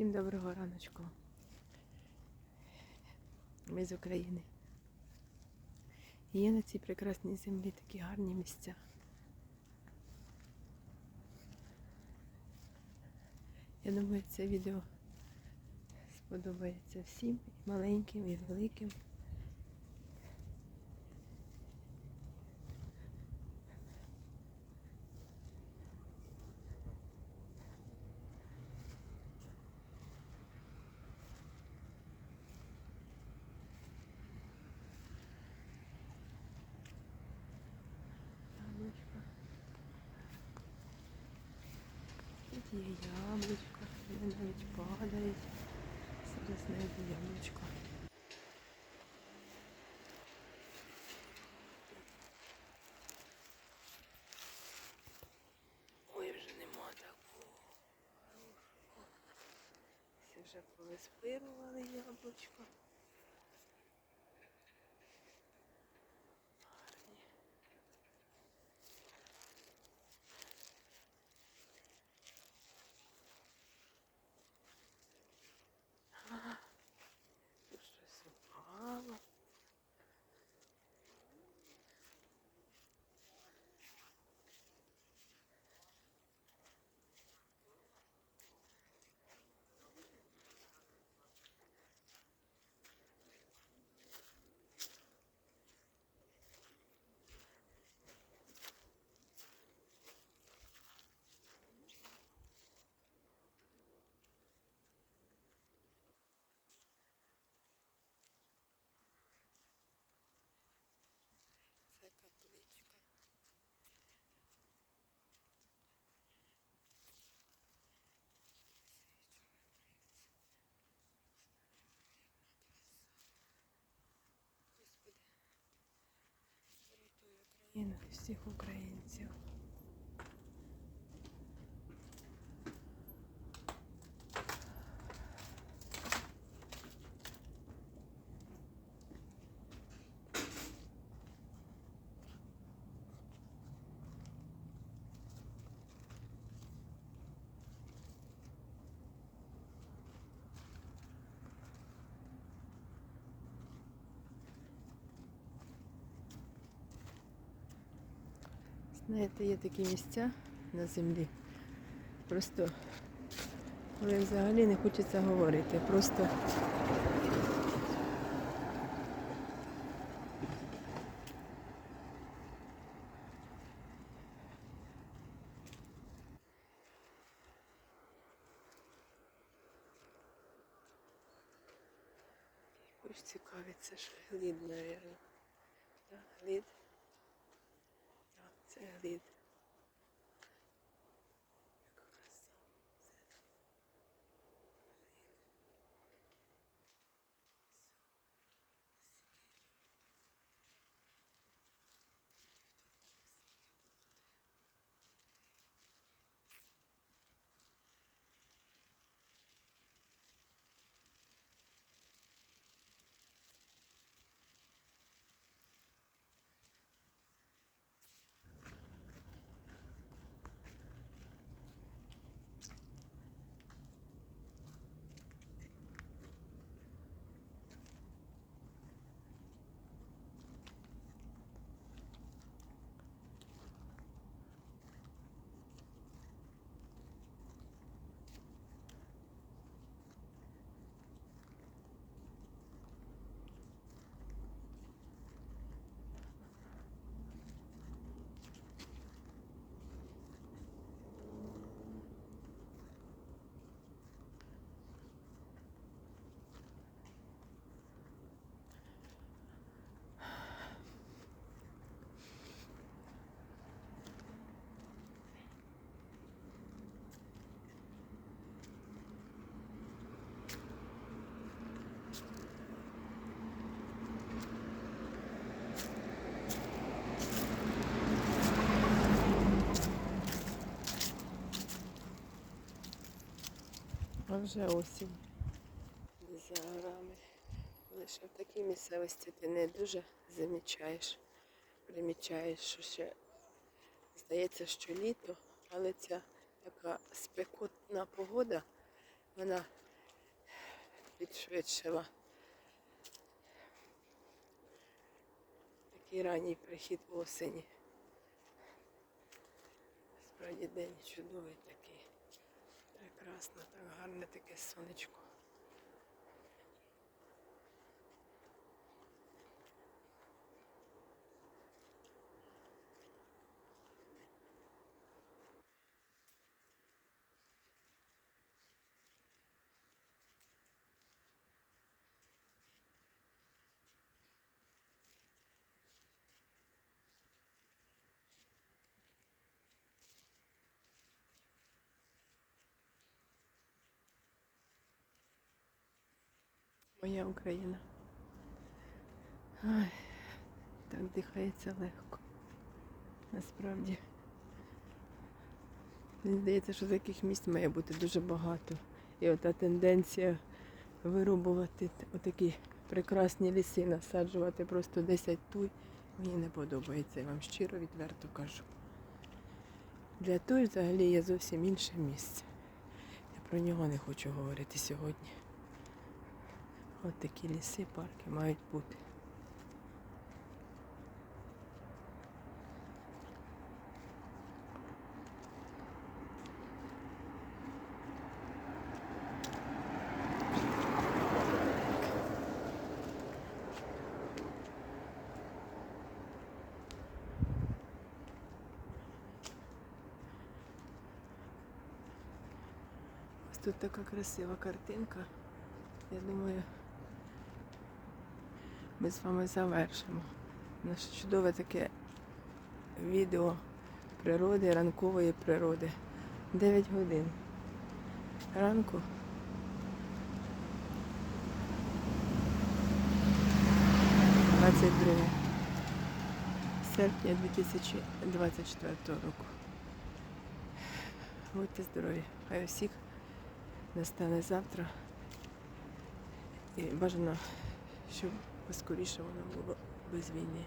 Всім доброго раночку. Ми з України. Є на цій прекрасній землі такі гарні місця. Я думаю, це відео сподобається всім, і маленьким, і великим. Яблучко. Тут є яблучко, вони навіть падають. Зараз знайду яблучко. Ой, вже нема такого. хорошого. Вже повиспирували яблучко. Гарні. Тут щось упало. Це капличка. Господи, врятуй на всіх українців. Знаєте, є такі місця на землі. Просто коли взагалі не хочеться говорити. Просто Ось цікавиться, що глід, мабуть. Глід. Так, вже осінь. За горами. Лише в такій місцевості ти не дуже замічаєш, примічаєш, що ще здається, що літо, але ця така спекотна погода, вона підшвидшила. Такий ранній прихід осені. Справді день чудовий такий. Прекрасно, так гарне таке сонечко. Моя Україна. Ай, так дихається легко. Насправді. Мені здається, що таких місць має бути дуже багато. І ота тенденція вирубувати отакі прекрасні ліси, насаджувати просто 10 туй. Мені не подобається, я вам щиро відверто кажу. Для туй взагалі є зовсім інше місце. Я про нього не хочу говорити сьогодні. От такі ліси, парки мають бути. Ось тут така красива картинка. Я думаю, ми з вами завершимо. Наше чудове таке відео природи, ранкової природи. 9 годин. Ранку. Двадцять серпня 2024 року. Будьте здорові. Хай у всіх настане завтра. І бажано, щоб поскоріше воно було без війни.